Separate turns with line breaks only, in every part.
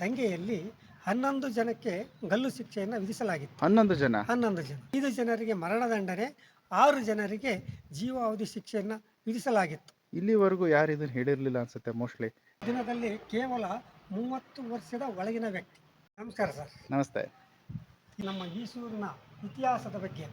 ದಂಗೆಯಲ್ಲಿ ಹನ್ನೊಂದು ಜನಕ್ಕೆ ಗಲ್ಲು ಶಿಕ್ಷೆಯನ್ನು ವಿಧಿಸಲಾಗಿತ್ತು.
ಹನ್ನೊಂದು ಜನ?
ಹನ್ನೊಂದು ಜನ. ಐದು ಜನರಿಗೆ ಮರಣದಂಡನೆ ಆರು ಜನರಿಗೆ ಜೀವಾವಧಿ ಶಿಕ್ಷೆಯನ್ನು ವಿಧಿಸಲಾಗಿತ್ತು.
ಇಲ್ಲಿವರೆಗೂ ಯಾರು ಇದನ್ನು ಹೇಳಿರಲಿಲ್ಲ ಅನ್ಸುತ್ತೆ ಮೋಸ್ಟ್ಲಿ?
ದಿನದಲ್ಲಿ ಕೇವಲ ಮೂವತ್ತು ವರ್ಷದ ಒಳಗಿನ ವ್ಯಕ್ತಿ. ನಮಸ್ಕಾರ ಸರ್.
ನಮಸ್ತೆ.
ನಮ್ಮ ಮೈಸೂರಿನ ಇತಿಹಾಸದ ಬಗ್ಗೆ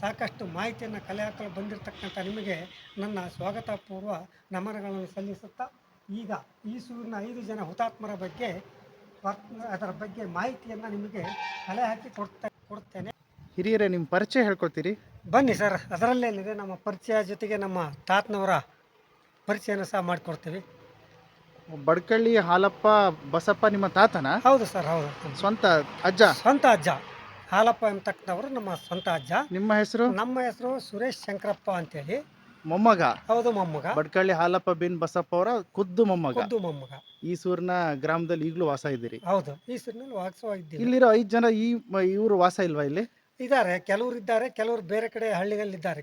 ಸಾಕಷ್ಟು ಮಾಹಿತಿಯನ್ನು ಕಲೆ ಹಾಕಲು ಬಂದಿರತಕ್ಕಂಥ ನಿಮಗೆ ನನ್ನ ಸ್ವಾಗತ ಪೂರ್ವ ನಮನಗಳನ್ನು ಸಲ್ಲಿಸುತ್ತಾ ಈಗ ಈಸೂರಿನ ಐದು ಜನ ಹುತಾತ್ಮರ ಬಗ್ಗೆ ಅದರ ಬಗ್ಗೆ ಮಾಹಿತಿಯನ್ನು ನಿಮಗೆ ಕಲೆ ಹಾಕಿ ಕೊಡ್ತಾ ಕೊಡ್ತೇನೆ.
ಹಿರಿಯರೇ ನಿಮ್ಮ ಪರಿಚಯ ಹೇಳ್ಕೊಳ್ತೀರಿ?
ಬನ್ನಿ ಸರ್ ಅದರಲ್ಲೇನಿದೆ ನಮ್ಮ ಪರಿಚಯ ಜೊತೆಗೆ ನಮ್ಮ ತಾತನವರ ಪರಿಚಯನ ಸಹ ಮಾಡಿಕೊಡ್ತೀವಿ.
ಬಡ್ಕಳ್ಳಿ ಹಾಲಪ್ಪ ಬಸಪ್ಪ ನಿಮ್ಮ ತಾತನ?
ಹೌದು ಸರ್ ಹೌದು.
ಸ್ವಂತ ಅಜ್ಜ?
ಸ್ವಂತ ಅಜ್ಜ. ಹಾಲಪ್ಪ ಎಂಬತಕ್ಕಂಥವ್ರು ನಮ್ಮ ಸ್ವಂತ ಅಜ್ಜ.
ನಿಮ್ಮ ಹೆಸರು?
ನಮ್ಮ ಹೆಸರು ಸುರೇಶ್ ಶಂಕರಪ್ಪ ಅಂತೇಳಿ.
ಮೊಮ್ಮಗ.
ಹೌದು ಮೊಮ್ಮಗ.
ಬಡ್ಕಳ್ಳಿ ಹಾಲಪ್ಪ ಬಿನ್ ಬಸಪ್ಪ ಅವರ ಖುದ್ದು ಮೊಮ್ಮಗ.
ಖುದ್ದು ಮೊಮ್ಮಗ.
ಈ ಸೂರಿನ ಗ್ರಾಮದಲ್ಲಿ ಈಗಲೂ ವಾಸ ಇದ್ದೀರಿ?
ಹೌದು ಈ ಸಿರಿನಲ್ಲಿ ವಾಸವಾಗಿದ್ದೀವಿ
ಇಲ್ಲಿರೋ ಐದು ಜನ ಈ ಇವರು ವಾಸ ಇಲ್ವಾ ಇಲ್ಲಿ?
ಇದ್ದಾರೆ ಕೆಲವರು ಇದ್ದಾರೆ ಕೆಲವರು ಬೇರೆ ಕಡೆ ಹಳ್ಳಿಗಳಿದ್ದಾರೆ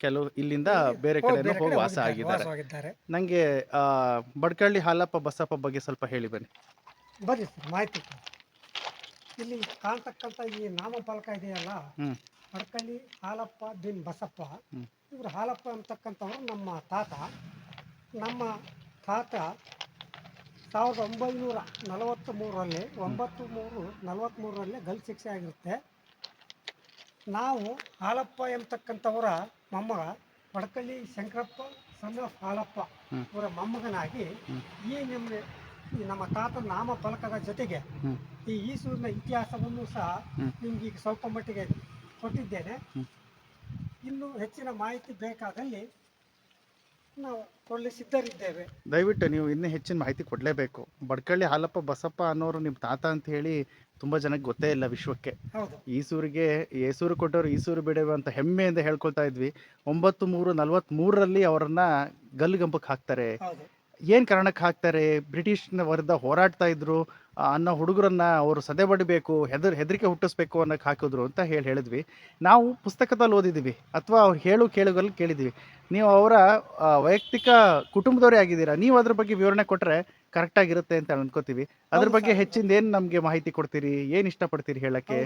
ಕೆಲವು ಇಲ್ಲಿಂದ ಬೇರೆ ಕಡೆ
ಬೇರೆ
ಹೋಗಿ
ಕಡೆ
ವಾಸ
ಹೋಗಿದ್ದಾರೆ,
ಆಗಿದ್ದಾರೆ.
ವಾಸವಾಗಿದ್ದಾರೆ.
ನಂಗೆ ಆ, ಬಡ್ಕಳ್ಳಿ ಹಾಲಪ್ಪ ಬಸಪ್ಪ ಬಗ್ಗೆ ಸ್ವಲ್ಪ ಹೇಳಿ ಬನ್ನಿ.
ಬನ್ನಿ ಸರ್ ಮಾಹಿತಿ ಕೊಡಿ. ಇಲ್ಲಿ ಕಾಣ್ತಕ್ಕಂಥ ಈ ನಾಮಫಲಕ ಇದೆಯಲ್ಲ?
ಹ್ಮ್.
ಬಡ್ಕಳ್ಳಿ ಹಾಲಪ್ಪ ಬಿನ್ ಬಸಪ್ಪ
ಹ್ಮ್.
ಇವರು ಹಾಲಪ್ಪ ಅಂತಕ್ಕಂಥವ್ರು ನಮ್ಮ ತಾತ ನಮ್ಮ ತಾತ ಸಾವಿರದ ಒಂಬೈನೂರ ನಲವತ್ತ ಮೂರರಲ್ಲಿ ಒಂಬತ್ತು ಮೂರು ನಲವತ್ತ್ಮೂರರಲ್ಲಿ ಗಲ್ ಶಿಕ್ಷೆ ಆಗಿರುತ್ತೆ ನಾವು ಹಾಲಪ್ಪ ಎಂಬತಕ್ಕಂಥವರ ಮೊಮ್ಮಗ ಪಡಕಳ್ಳಿ ಶಂಕರಪ್ಪ ಸಣ್ಣ ಹಾಲಪ್ಪ. ಇವರ ಮೊಮ್ಮಗನಾಗಿ ಈ ನಿಮ್ಮ ಈ ನಮ್ಮ ತಾತನ ನಾಮ ಫಲಕದ ಜೊತೆಗೆ ಈ ಈಸೂರಿನ ಇತಿಹಾಸವನ್ನು ಸಹ. ನಿಮ್ಗೆ ಈಗ ಸ್ವಲ್ಪ ಮಟ್ಟಿಗೆ ಕೊಟ್ಟಿದ್ದೇನೆ. ಇನ್ನು ಹೆಚ್ಚಿನ ಮಾಹಿತಿ ಬೇಕಾದಲ್ಲಿ ನಾವು ಕೊಡಲಿ ಸಿದ್ಧರಿದ್ದೇವೆ.
ದಯವಿಟ್ಟು ನೀವು ಇನ್ನೂ ಹೆಚ್ಚಿನ ಮಾಹಿತಿ ಕೊಡಲೇಬೇಕು. ಬಡ್ಕಳ್ಳಿ ಹಾಲಪ್ಪ ಬಸಪ್ಪ ಅನ್ನೋರು ನಿಮ್ಮ ತಾತ ಅಂತ ಹೇಳಿ ತುಂಬ ಜನಕ್ಕೆ ಗೊತ್ತೇ ಇಲ್ಲ ವಿಶ್ವಕ್ಕೆ.
ಹೌದು.
ಈಸೂರಿಗೆ ಏಸೂರು ಕೊಟ್ಟವರು ಈಸೂರು ಬಿಡೇವೆ ಅಂತ ಹೆಮ್ಮೆಯಿಂದ ಹೇಳ್ಕೊಳ್ತಾ ಇದ್ವಿ. ಒಂಬತ್ತು ಮೂರು ನಲ್ವತ್ಮೂರರಲ್ಲಿ ಅವರನ್ನ ಗಲ್ಲುಗಂಪಕ್ಕೆ ಹಾಕ್ತಾರೆ.
ಹೌದು.
ಏನು ಕಾರಣಕ್ಕೆ ಹಾಕ್ತಾರೆ? ಬ್ರಿಟಿಷ್ನ ವಿರುದ್ಧ ಹೋರಾಡ್ತಾ ಇದ್ರು ಅನ್ನೋ ಹುಡುಗರನ್ನ ಅವರು ಸದೆ ಬಡಿಬೇಕು ಹೆದರ್ ಹೆದರಿಕೆ ಹುಟ್ಟಿಸ್ಬೇಕು ಅನ್ನೋಕೆ ಹಾಕಿದ್ರು ಅಂತ ಹೇಳಿ ಹೇಳಿದ್ವಿ. ನಾವು ಪುಸ್ತಕದಲ್ಲಿ ಓದಿದ್ದೀವಿ ಅಥವಾ ಅವ್ರು ಹೇಳು ಕೇಳುಗಲ್ಲಿ ಕೇಳಿದ್ದೀವಿ. ನೀವು ಅವರ ವೈಯಕ್ತಿಕ ಕುಟುಂಬದವರೇ ಆಗಿದ್ದೀರಾ? ನೀವು ಅದ್ರ ಬಗ್ಗೆ ವಿವರಣೆ ಕೊಟ್ಟರೆ ಕರೆಕ್ಟಾಗಿರುತ್ತೆ ಅಂತ ಅನ್ಕೋತೀವಿ. ಅದ್ರ ಬಗ್ಗೆ. ಹೆಚ್ಚಿಂದ ಏನು ನಮಗೆ ಮಾಹಿತಿ ಕೊಡ್ತೀರಿ? ಏನು ಇಷ್ಟಪಡ್ತೀರಿ ಹೇಳಕ್ಕೆ?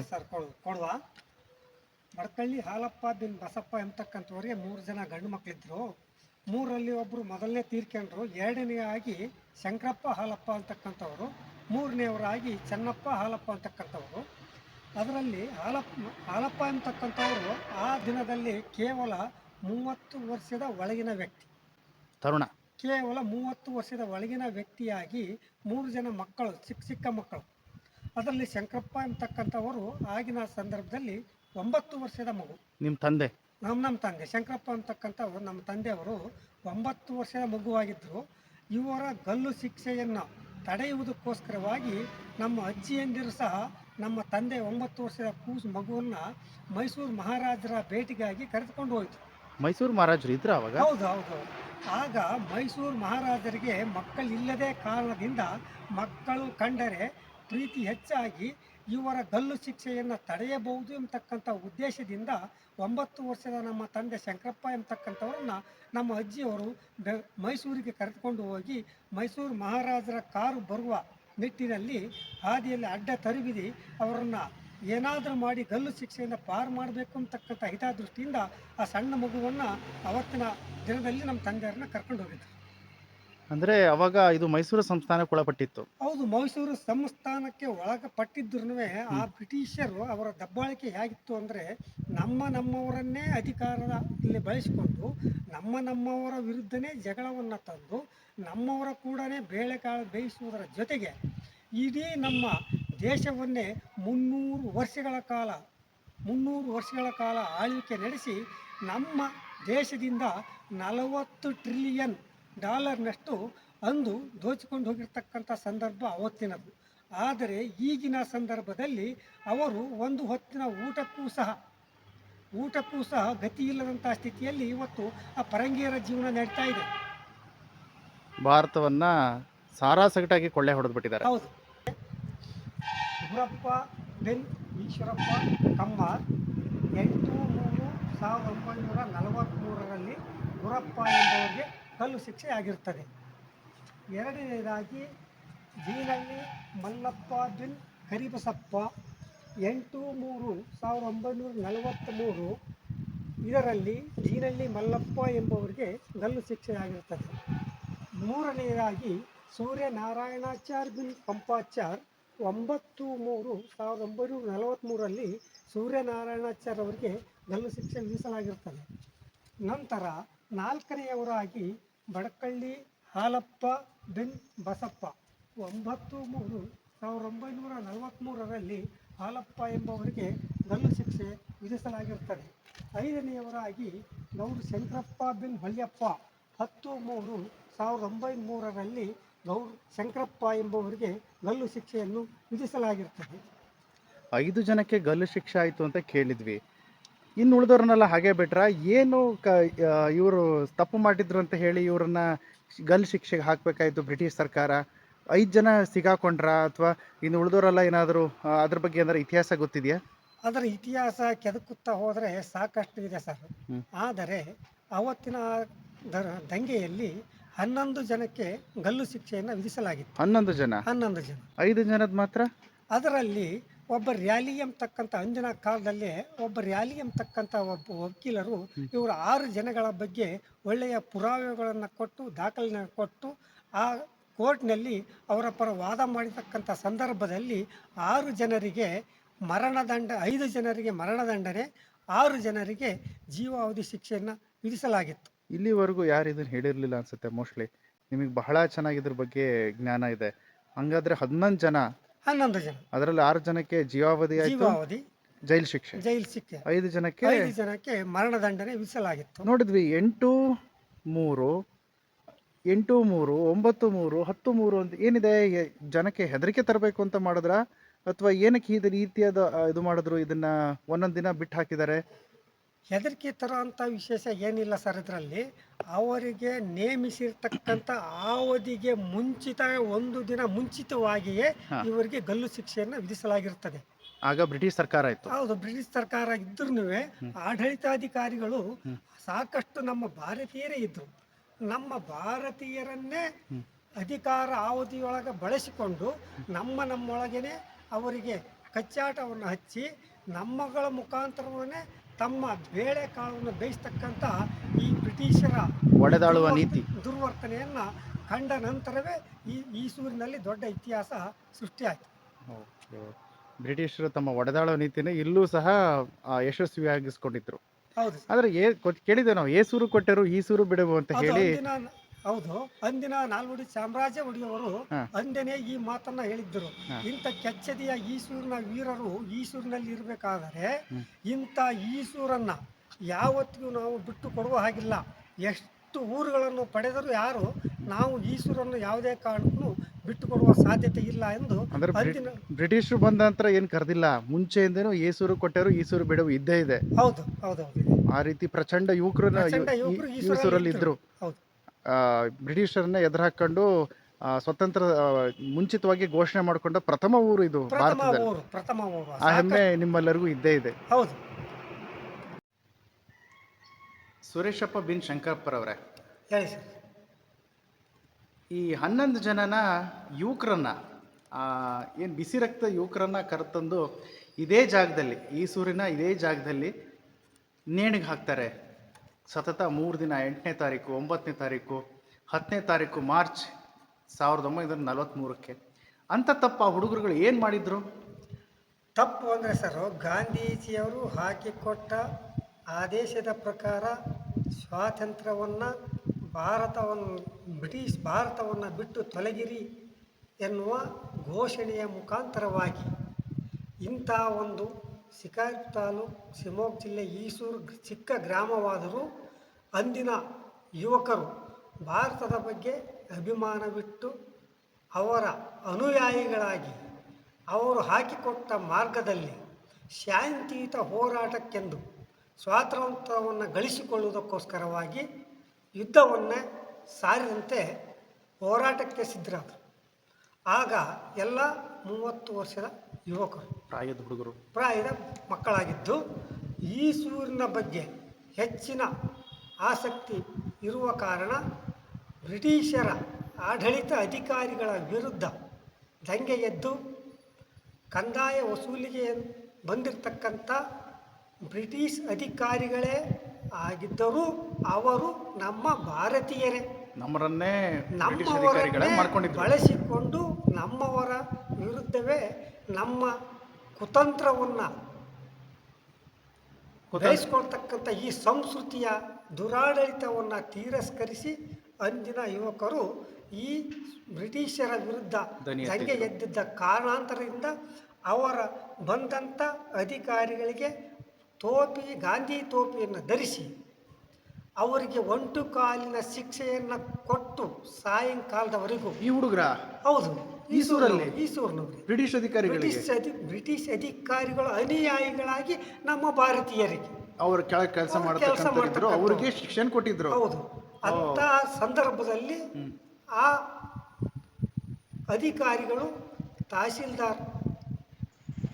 ಬಡಕಳ್ಳಿ ಹಾಲಪ್ಪ ಬಿನ್ ಬಸಪ್ಪ ಎಂಬತಕ್ಕಂಥವ್ರಿಗೆ ಮೂರು ಜನ ಗಂಡು ಮಕ್ಕಳಿದ್ರು ಮೂರಲ್ಲಿ ಒಬ್ಬರು ಮೊದಲನೇ ತೀರ್ಕೊಂಡ್ರು ಎರಡನೇ ಆಗಿ ಶಂಕರಪ್ಪ ಹಾಲಪ್ಪ ಅಂತಕ್ಕಂಥವ್ರು ಮೂರನೇವರಾಗಿ ಚೆನ್ನಪ್ಪ ಹಾಲಪ್ಪ ಅಂತಕ್ಕಂಥವ್ರು. ಅದರಲ್ಲಿ ಹಾಲಪ್ಪ ಹಾಲಪ್ಪ ಅಂತಕ್ಕಂಥವ್ರು ಆ ದಿನದಲ್ಲಿ ಕೇವಲ ಮೂವತ್ತು ವರ್ಷದ ಒಳಗಿನ ವ್ಯಕ್ತಿ.
ತರುಣ.
ಕೇವಲ ಮೂವತ್ತು ವರ್ಷದ ಒಳಗಿನ ವ್ಯಕ್ತಿಯಾಗಿ ಮೂರು ಜನ ಮಕ್ಕಳು ಚಿಕ್ಕ ಚಿಕ್ಕ ಮಕ್ಕಳು. ಅದರಲ್ಲಿ ಶಂಕರಪ್ಪ ಅಂತಕ್ಕಂಥವರು ಆಗಿನ ಸಂದರ್ಭದಲ್ಲಿ ಒಂಬತ್ತು ವರ್ಷದ ಮಗು.
ನಿಮ್ಮ ತಂದೆ?
ನಮ್ಮ ನಮ್ಮ ತಂದೆ ಶಂಕರಪ್ಪ ಅಂತಕ್ಕಂಥವ್ರು ನಮ್ಮ ತಂದೆಯವರು ಒಂಬತ್ತು ವರ್ಷದ ಮಗುವಾಗಿದ್ದರು. ಇವರ ಗಲ್ಲು ಶಿಕ್ಷೆಯನ್ನು ತಡೆಯುವುದಕ್ಕೋಸ್ಕರವಾಗಿ ನಮ್ಮ ಅಜ್ಜಿಯಂದಿರು ಸಹ ನಮ್ಮ ತಂದೆ ಒಂಬತ್ತು ವರ್ಷದ ಕೂಸು ಮಗುವನ್ನು ಮೈಸೂರು ಮಹಾರಾಜರ ಭೇಟಿಗಾಗಿ ಕರೆದುಕೊಂಡು ಹೋಯಿತು.
ಮೈಸೂರು ಮಹಾರಾಜರು ಇದ್ರ ಅವಾಗ?
ಹೌದು ಹೌದು ಆಗ ಮೈಸೂರು ಮಹಾರಾಜರಿಗೆ ಮಕ್ಕಳಿಲ್ಲದೇ ಕಾರಣದಿಂದ ಮಕ್ಕಳು ಕಂಡರೆ ಪ್ರೀತಿ ಹೆಚ್ಚಾಗಿ ಇವರ ಗಲ್ಲು ಶಿಕ್ಷೆಯನ್ನು ತಡೆಯಬಹುದು ಎಂಬತಕ್ಕಂಥ ಉದ್ದೇಶದಿಂದ ಒಂಬತ್ತು ವರ್ಷದ ನಮ್ಮ ತಂದೆ ಶಂಕರಪ್ಪ ಎಂಬತಕ್ಕಂಥವ್ರನ್ನ ನಮ್ಮ ಅಜ್ಜಿಯವರು ಬೆ ಮೈಸೂರಿಗೆ ಕರೆದುಕೊಂಡು ಹೋಗಿ ಮೈಸೂರು ಮಹಾರಾಜರ ಕಾರು ಬರುವ ನಿಟ್ಟಿನಲ್ಲಿ ಹಾದಿಯಲ್ಲಿ ಅಡ್ಡ ತರುಬಿದಿ ಅವರನ್ನು ಏನಾದರೂ ಮಾಡಿ ಗಲ್ಲು ಶಿಕ್ಷೆಯಿಂದ ಪಾರು ಮಾಡಬೇಕು ಅಂತಕ್ಕಂಥ ಹಿತದೃಷ್ಟಿಯಿಂದ ಆ ಸಣ್ಣ ಮಗುವನ್ನು ಅವತ್ತಿನ ದಿನದಲ್ಲಿ ನಮ್ಮ ತಂದೆಯವ್ರನ್ನ ಕರ್ಕೊಂಡು ಹೋಗಿದ್ರು.
ಅಂದ್ರೆ ಅವಾಗ ಇದು ಮೈಸೂರು ಸಂಸ್ಥಾನಕ್ಕೆ ಒಳಪಟ್ಟಿತ್ತು.
ಹೌದು ಮೈಸೂರು ಸಂಸ್ಥಾನಕ್ಕೆ ಒಳಗಪಟ್ಟಿದ್ರು ಆ ಬ್ರಿಟಿಷರು ಅವರ ದಬ್ಬಾಳಿಕೆ ಹೇಗಿತ್ತು ಅಂದರೆ ನಮ್ಮ ನಮ್ಮವರನ್ನೇ ಅಧಿಕಾರದ ಇಲ್ಲಿ ಬಳಸಿಕೊಂಡು ನಮ್ಮ ನಮ್ಮವರ ವಿರುದ್ಧನೇ ಜಗಳವನ್ನು ತಂದು ನಮ್ಮವರ ಕೂಡನೇ ಬೇಳೆಕಾಳು ಬೇಯಿಸುವುದರ ಜೊತೆಗೆ ಇಡೀ ನಮ್ಮ ದೇಶವನ್ನೇ ಮುನ್ನೂರು ವರ್ಷಗಳ ಕಾಲ ಮುನ್ನೂರು ವರ್ಷಗಳ ಕಾಲ ಆಳ್ವಿಕೆ ನಡೆಸಿ ನಮ್ಮ ದೇಶದಿಂದ ನಲವತ್ತು ಟ್ರಿಲಿಯನ್ ಡಾಲರ್ನಷ್ಟು ಅಂದು ದೋಚಿಕೊಂಡು ಹೋಗಿರ್ತಕ್ಕಂಥ ಸಂದರ್ಭ ಅವತ್ತಿನದು ಆದರೆ ಈಗಿನ ಸಂದರ್ಭದಲ್ಲಿ ಅವರು ಒಂದು ಹೊತ್ತಿನ ಊಟಕ್ಕೂ ಸಹ ಊಟಕ್ಕೂ ಸಹ ಗತಿ ಇಲ್ಲದಂತಹ ಸ್ಥಿತಿಯಲ್ಲಿ ಇವತ್ತು ಆ ಪರಂಗಿಯರ ಜೀವನ ನಡೀತಾ ಇದೆ.
ಭಾರತವನ್ನ ಸಾರಾಸಗಟಾಗಿ ಕೊಳ್ಳೆ ಹೊಡೆದ್ಬಿಟ್ಟಿದ್ದಾರೆ.
ಹೌದು. ಗುರಪ್ಪ ಬೆನ್ ಈಶ್ವರಪ್ಪ ಕಮ್ಮಾರ್ ಎಂಟು ಮೂರು ಸಾವಿರದ ಒಂಬೈನೂರ ನಲವತ್ತ್ಮೂರರಲ್ಲಿ ಗುರಪ್ಪ ಎಂಬುವರಿಗೆ ಕಲ್ಲು ಶಿಕ್ಷೆ ಆಗಿರ್ತದೆ ಎರಡನೇದಾಗಿ ಜೀನಳ್ಳಿ ಮಲ್ಲಪ್ಪ ಬಿನ್ ಕರಿಬಸಪ್ಪ ಎಂಟು ಮೂರು ಸಾವಿರದ ಒಂಬೈನೂರ ನಲವತ್ತ್ಮೂರು ಇದರಲ್ಲಿ ಜೀನಳ್ಳಿ ಮಲ್ಲಪ್ಪ ಎಂಬುವರಿಗೆ ಗಲ್ಲು ಶಿಕ್ಷೆಯಾಗಿರುತ್ತದೆ ಮೂರನೆಯದಾಗಿ ಸೂರ್ಯನಾರಾಯಣಾಚಾರ್ ಬಿನ್ ಪಂಪಾಚಾರ್ ಒಂಬತ್ತು ಮೂರು ಸಾವಿರದ ಒಂಬೈನೂರ ನಲವತ್ತ್ಮೂರರಲ್ಲಿ ಸೂರ್ಯನಾರಾಯಣಾಚಾರ್ ಅವರಿಗೆ ಗಲ್ಲು ಶಿಕ್ಷೆ ವಿಧಿಸಲಾಗಿರುತ್ತದೆ. ನಂತರ ನಾಲ್ಕನೆಯವರಾಗಿ ಬಡಕಳ್ಳಿ ಹಾಲಪ್ಪ ಬಿನ್ ಬಸಪ್ಪ. ಒಂಬತ್ತು ಮೂರು ಸಾವಿರದ ಒಂಬೈನೂರ ನಲವತ್ತ್ಮೂರರಲ್ಲಿ ಹಾಲಪ್ಪ ಎಂಬವರಿಗೆ ಗಲ್ಲು ಶಿಕ್ಷೆ ವಿಧಿಸಲಾಗಿರುತ್ತದೆ. ಐದನೆಯವರಾಗಿ ಗೌರು ಶಂಕರಪ್ಪ ಬಿನ್ ಹೊಳ್ಯಪ್ಪ. ಹತ್ತು ಮೂರು ಸಾವಿರದ ಒಂಬೈನೂರರಲ್ಲಿ ಗೌರು ಶಂಕರಪ್ಪ ಎಂಬುವರಿಗೆ ಗಲ್ಲು ಶಿಕ್ಷೆಯನ್ನು ವಿಧಿಸಲಾಗಿರುತ್ತದೆ.
ಐದು ಜನಕ್ಕೆ ಗಲ್ಲು ಶಿಕ್ಷೆ ಆಯಿತು ಅಂತ ಕೇಳಿದ್ವಿ. ಇನ್ನು ಉಳಿದವ್ರನ್ನೆಲ್ಲ ಹಾಗೆ ಬಿಟ್ರ ಏನು ಕ ಇವರು ತಪ್ಪು ಮಾಡಿದ್ರು ಅಂತ ಹೇಳಿ ಇವ್ರನ್ನ ಗಲ್ಲು ಶಿಕ್ಷೆಗೆ ಹಾಕಬೇಕಾಯಿತು ಬ್ರಿಟಿಷ್ ಸರ್ಕಾರ. ಐದು ಜನ ಸಿಗಾಕೊಂಡ್ರ ಅಥವಾ ಇನ್ನು ಉಳಿದವರೆಲ್ಲ ಏನಾದರೂ ಅದ್ರ ಬಗ್ಗೆ ಏನಾದ್ರು ಇತಿಹಾಸ ಗೊತ್ತಿದೆಯಾ?
ಅದರ ಇತಿಹಾಸ ಕೆದಕುತ್ತಾ ಹೋದರೆ ಸಾಕಷ್ಟು ಇದೆ ಸರ್. ಆದರೆ ಅವತ್ತಿನ ದಂಗೆಯಲ್ಲಿ ಹನ್ನೊಂದು ಜನಕ್ಕೆ ಗಲ್ಲು ಶಿಕ್ಷೆಯನ್ನು ವಿಧಿಸಲಾಗಿತ್ತು.
ಹನ್ನೊಂದು ಜನ?
ಹನ್ನೊಂದು ಜನ.
ಐದು ಜನದ ಮಾತ್ರ?
ಅದರಲ್ಲಿ ಒಬ್ಬ ರ್ಯಾಲಿ ಎಂಬತಕ್ಕಂಥ ಅಂದಿನ ಕಾಲದಲ್ಲಿ ಒಬ್ಬ ರ್ಯಾಲಿ ಎಂಬತಕ್ಕಂಥ ಒಬ್ಬ ವಕೀಲರು ಇವರು ಆರು ಜನಗಳ ಬಗ್ಗೆ ಒಳ್ಳೆಯ ಪುರಾವೆಗಳನ್ನು ಕೊಟ್ಟು ದಾಖಲೆನ ಕೊಟ್ಟು ಆ ಕೋರ್ಟ್ನಲ್ಲಿ ಅವರ ಪರ ವಾದ ಮಾಡಿರ್ತಕ್ಕಂಥ ಸಂದರ್ಭದಲ್ಲಿ ಆರು ಜನರಿಗೆ ಮರಣದಂಡ ಐದು ಜನರಿಗೆ ಮರಣದಂಡನೆ ಆರು ಜನರಿಗೆ ಜೀವಾವಧಿ ಶಿಕ್ಷೆಯನ್ನು ವಿಧಿಸಲಾಗಿತ್ತು.
ಇಲ್ಲಿವರೆಗೂ ಯಾರು ಇದನ್ನ ಹೇಳಿರ್ಲಿಲ್ಲ ಅನ್ಸುತ್ತೆ ಮೋಸ್ಟ್ಲಿ. ನಿಮಗೆ ಬಹಳ ಚೆನ್ನಾಗಿ ಇದ್ರ ಬಗ್ಗೆ ಜ್ಞಾನ ಇದೆ. ಹಂಗಾದ್ರೆ ಹನ್ನೊಂದು ಜನ
ಹನ್ನೊಂದು ಜನ.
ಅದರಲ್ಲಿ ಆರು ಜನಕ್ಕೆ ಜೀವಾವಧಿ ಆಯ್ತು
ಜೀವಾವಧಿ
ಜೈಲು ಶಿಕ್ಷೆ.
ಜೈಲು ಶಿಕ್ಷೆ.
ಐದು ಜನಕ್ಕೆ
ಐದು ಜನಕ್ಕೆ ಮರಣದಂಡನೆ ವಿಧಿಸಲಾಗಿತ್ತು.
ನೋಡಿದ್ವಿ ಎಂಟು ಮೂರು ಎಂಟು ಮೂರು ಒಂಬತ್ತು ಮೂರು ಹತ್ತು ಮೂರು ಅಂತ ಏನಿದೆ ಎ- ಜನಕ್ಕೆ ಹೆದರಿಕೆ ತರಬೇಕು ಅಂತ ಮಾಡಿದ್ರ? ಅಥವಾ ಏನಕ್ಕೆ ಈ ರೀತಿಯಾದ ಆ, ಇದು ಮಾಡಿದ್ರು ಇದನ್ನ ಒಂದೊಂದು ದಿನ ಬಿಟ್ಟು ಹಾಕಿದ್ದಾರೆ?
ಹೆದರಿಕೆ ತರೋಂಥ ವಿಶೇಷ ಏನಿಲ್ಲ ಸರ್ ಇದರಲ್ಲಿ. ಅವರಿಗೆ ನೇಮಿಸಿರ್ತಕ್ಕಂಥ ಅವಧಿಗೆ ಮುಂಚಿತ ಒಂದು ದಿನ ಮುಂಚಿತವಾಗಿಯೇ. ಇವರಿಗೆ ಗಲ್ಲು ಶಿಕ್ಷೆಯನ್ನು ವಿಧಿಸಲಾಗಿರುತ್ತದೆ
ಆಗ ಬ್ರಿಟಿಷ್ ಸರ್ಕಾರ ಇತ್ತು.
ಹೌದು ಬ್ರಿಟಿಷ್ ಸರ್ಕಾರ ಇದ್ರೂ ಆಡಳಿತಾಧಿಕಾರಿಗಳು ಸಾಕಷ್ಟು ನಮ್ಮ ಭಾರತೀಯರೇ ಇದ್ರು. ನಮ್ಮ ಭಾರತೀಯರನ್ನೇ ಅಧಿಕಾರ ಅವಧಿಯೊಳಗೆ ಬಳಸಿಕೊಂಡು ನಮ್ಮ ನಮ್ಮೊಳಗೇನೆ ಅವರಿಗೆ ಕಚ್ಚಾಟವನ್ನು ಹಚ್ಚಿ ನಮ್ಮಗಳ ಮುಖಾಂತರವನ್ನೇ ತಮ್ಮ ಬೇಳೆ ಕಾಳನ್ನು ಬೇಯಿಸ್ತಕ್ಕಂಥ ಈ ಬ್ರಿಟಿಷರ
ಒಡೆದಾಳುವ ನೀತಿ.
ದುರ್ವರ್ತನೆಯನ್ನು ಕಂಡ ನಂತರವೇ ಈ ಈ ಸೂರಿನಲ್ಲಿ ದೊಡ್ಡ ಇತಿಹಾಸ ಸೃಷ್ಟಿಯಾಯಿತು.
ಬ್ರಿಟಿಷರು ತಮ್ಮ ಒಡೆದಾಳುವ ನೀತಿನ ಇಲ್ಲೂ ಸಹ ಯಶಸ್ವಿಯಾಗಿಸ್ಕೊಂಡಿದ್ರು.
ಹೌದು
ಆದರೆ ಏ ಗೊತ್- ಕೇಳಿದ್ದೆ ನಾವು ಏಸೂರು ಸೂರು ಕೊಟ್ಟರು ಈ ಸೂರು ಬಿಡುವು ಅಂತ ಹೇಳಿ
ಹೌದು ಅಂದಿನ ನಾಲ್ವಡಿ ಚಾಮರಾಜ ಒಡೆಯವರು. ಅಂದನೇ ಈ ಮಾತನ್ನ ಹೇಳಿದ್ದರು. ಇಂಥ ಕೆಚ್ಚದಿಯ ಈಸೂರಿನ ವೀರರು ಈಸೂರಿನಲ್ಲಿ ಇರಬೇಕಾದರೆ. ಇಂಥ ಈಸೂರನ್ನ ಯಾವತ್ತಿಗೂ ನಾವು ಬಿಟ್ಟು ಕೊಡುವ ಹಾಗಿಲ್ಲ ಎಷ್ಟು ಊರುಗಳನ್ನು ಪಡೆದರೂ ಯಾರು ನಾವು ಈಸೂರನ್ನು ಯಾವುದೇ ಕಾರಣಕ್ಕೂ ಬಿಟ್ಟು ಕೊಡುವ ಸಾಧ್ಯತೆ ಇಲ್ಲ ಎಂದು ಅಂದಿನ
ಬ್ರಿಟಿಷರು ಬಂದ ನಂತರ ಏನು ಕರೆದಿಲ್ಲ ಮುಂಚೆಯಿಂದನೂ ಏಸೂರು ಕೊಟ್ಟರು ಈಸೂರು ಬಿಡುವು ಇದ್ದೇ ಇದೆ
ಹೌದು ಹೌದು ಹೌದು
ಆ ರೀತಿ ಪ್ರಚಂಡ ಯುವಕರು
ಯುವಕರು ಈಸೂರಲ್ಲಿ ಇದ್ರು. ಹೌದು
ಬ್ರಿಟಿಷರನ್ನ ಎದುರು ಹಾಕೊಂಡು ಆ, ಸ್ವತಂತ್ರ ಮುಂಚಿತವಾಗಿ ಘೋಷಣೆ ಮಾಡಿಕೊಂಡ ಪ್ರಥಮ ಊರು ಇದು ಭಾರತದಲ್ಲಿ.
ಊರು ಪ್ರಥಮ ಊರು.
ಆ ಹೆಮ್ಮೆ ನಿಮ್ಮೆಲ್ಲರಿಗೂ ಇದ್ದೇ ಇದೆ.
ಹೌದು.
ಸುರೇಶಪ್ಪ ಬಿನ್ ಶಂಕರಪ್ಪರವ್ರೆ.
ಹೇಳಿ ಸರ್.
ಈ ಹನ್ನೊಂದು ಜನನ ಯುವಕರನ್ನ ಏನು ಬಿಸಿ ರಕ್ತ ಯುವಕರನ್ನ ಕರೆತಂದು ಇದೇ ಜಾಗದಲ್ಲಿ ಈ ಸೂರಿನ ಇದೇ ಜಾಗದಲ್ಲಿ ನೇಣಿಗೆ ಹಾಕ್ತಾರೆ. ಸತತ ಮೂರು ದಿನ ಎಂಟನೇ ತಾರೀಕು, ಒಂಬತ್ತನೇ ತಾರೀಕು, ಹತ್ತನೇ ತಾರೀಕು ಮಾರ್ಚ್ ಸಾವಿರದ ಒಂಬೈನೂರ ನಲವತ್ತ್ಮೂರಕ್ಕೆ ಅಂಥ ತಪ್ಪು ಆ ಹುಡುಗರುಗಳು ಏನು ಮಾಡಿದ್ರು?
ತಪ್ಪು ಅಂದರೆ ಸರ್, ಗಾಂಧೀಜಿಯವರು ಹಾಕಿಕೊಟ್ಟ ಆದೇಶದ ಪ್ರಕಾರ ಸ್ವಾತಂತ್ರ್ಯವನ್ನು ಭಾರತವನ್ನು ಬ್ರಿಟಿಷ್ ಭಾರತವನ್ನು ಬಿಟ್ಟು ತೊಲಗಿರಿ ಎನ್ನುವ ಘೋಷಣೆಯ ಮುಖಾಂತರವಾಗಿ ಇಂಥ ಒಂದು ಶಿಕಾರಿ ತಾಲೂಕು ಶಿವಮೊಗ್ಗ ಜಿಲ್ಲೆ ಈಸೂರು ಚಿಕ್ಕ ಗ್ರಾಮವಾದರೂ ಅಂದಿನ ಯುವಕರು ಭಾರತದ ಬಗ್ಗೆ ಅಭಿಮಾನವಿಟ್ಟು ಅವರ ಅನುಯಾಯಿಗಳಾಗಿ ಅವರು ಹಾಕಿಕೊಟ್ಟ ಮಾರ್ಗದಲ್ಲಿ ಶಾಂತಿಯುತ ಹೋರಾಟಕ್ಕೆಂದು ಸ್ವಾತಂತ್ರ್ಯವನ್ನು ಗಳಿಸಿಕೊಳ್ಳುವುದಕ್ಕೋಸ್ಕರವಾಗಿ ಯುದ್ಧವನ್ನೇ ಸಾರಿದಂತೆ ಹೋರಾಟಕ್ಕೆ ಸಿದ್ಧರಾದರು. ಆಗ ಎಲ್ಲ ಮೂವತ್ತು ವರ್ಷದ ಯುವಕರು
ಪ್ರಾಯದ ಹುಡುಗರು.
ಪ್ರಾಯದ ಮಕ್ಕಳಾಗಿದ್ದು ಈ ಸೂರಿನ ಬಗ್ಗೆ ಹೆಚ್ಚಿನ ಆಸಕ್ತಿ ಇರುವ ಕಾರಣ ಬ್ರಿಟಿಷರ ಆಡಳಿತ ಅಧಿಕಾರಿಗಳ ವಿರುದ್ಧ ದಂಗೆ ಎದ್ದು ಕಂದಾಯ ವಸೂಲಿಗೆ ಬಂದಿರತಕ್ಕಂಥ ಬ್ರಿಟಿಷ್ ಅಧಿಕಾರಿಗಳೇ ಆಗಿದ್ದರೂ ಅವರು ನಮ್ಮ ಭಾರತೀಯರೇ.
ನಮ್ಮರನ್ನೇ
ನಮ್ಮವರನ್ನೇ ಬಳಸಿಕೊಂಡು ನಮ್ಮವರ ವಿರುದ್ಧವೇ ನಮ್ಮ ಕುತಂತ್ರವನ್ನು ಬಯಸ್ಕೊಳ್ತಕ್ಕಂಥ ಈ ಸಂಸ್ಕೃತಿಯ ದುರಾಡಳಿತವನ್ನು ತಿರಸ್ಕರಿಸಿ ಅಂದಿನ ಯುವಕರು ಈ ಬ್ರಿಟಿಷರ ವಿರುದ್ಧ ದಂಗೆ. ಎದ್ದಿದ್ದ ಕಾರಣಾಂತರದಿಂದ ಅವರ ಬಂದಂಥ ಅಧಿಕಾರಿಗಳಿಗೆ ತೋಪಿ ಗಾಂಧಿ ತೋಪಿಯನ್ನು ಧರಿಸಿ ಅವರಿಗೆ ಒಂಟು ಕಾಲಿನ ಶಿಕ್ಷೆಯನ್ನು ಕೊಟ್ಟು ಸಾಯಂಕಾಲದವರೆಗೂ
ಈ ಹುಡುಗರ
ಹೌದು
ಈಸೂರಲ್ಲಿ?
ಈಸೂರಿನವ್ರಿಗೆ
ಬ್ರಿಟಿಷ್ ಅಧಿಕಾರಿಗಳು
ಬ್ರಿಟಿಷ್ ಅಧಿ ಬ್ರಿಟಿಷ್ ಅಧಿಕಾರಿಗಳು ಅನುಯಾಯಿಗಳಾಗಿ ನಮ್ಮ ಭಾರತೀಯರಿಗೆ.
ಅವರು ಕೆಳಗೆ ಕೆಲಸ
ಅವ್ರು ಅವರಿಗೆ
ಮಾಡತಕ್ಕಂಥವ್ರು
ಮಾಡ್ತಕ್ಕಂಥವ್ರು.
ಅವ್ರಿಗೆ ಶಿಕ್ಷಣ ಕೊಟ್ಟಿದ್ರು.
ಹೌದು. ಅಂತ ಸಂದರ್ಭದಲ್ಲಿ ಆ ಅಧಿಕಾರಿಗಳು ತಹಸೀಲ್ದಾರ್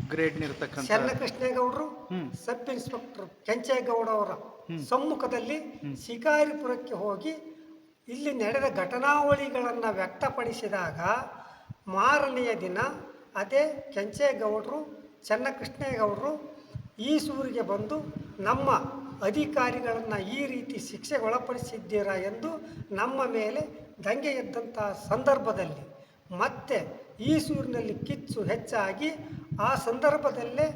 ಗ್ರೇಡ್ ಇರ್ತಕ್ಕಂಥ
ಚನ್ನಕೃಷ್ಣೇಗೌಡರು
ಹ್ಮ್.
ಸಬ್ ಇನ್ಸ್ಪೆಕ್ಟರ್ ಕೆಂಚೇಗೌಡ ಅವರ ಸಮ್ಮುಖದಲ್ಲಿ ಶಿಕಾರಿಪುರಕ್ಕೆ ಹೋಗಿ ಇಲ್ಲಿ ನಡೆದ ಘಟನಾವಳಿಗಳನ್ನು ವ್ಯಕ್ತಪಡಿಸಿದಾಗ ಮಾರನೆಯ ದಿನ ಅದೇ ಕೆಂಚೇಗೌಡರು, ಚನ್ನಕೃಷ್ಣೇಗೌಡರು ಈಸೂರಿಗೆ ಬಂದು, ನಮ್ಮ ಅಧಿಕಾರಿಗಳನ್ನು ಈ ರೀತಿ ಶಿಕ್ಷೆಗೆ ಒಳಪಡಿಸಿದ್ದೀರಾ ಎಂದು ನಮ್ಮ ಮೇಲೆ ದಂಗೆ ಎದ್ದಂತಹ ಸಂದರ್ಭದಲ್ಲಿ, ಮತ್ತೆ ಈಸೂರಿನಲ್ಲಿ ಕಿಚ್ಚು ಹೆಚ್ಚಾಗಿ, ಆ ಸಂದರ್ಭದಲ್ಲೇ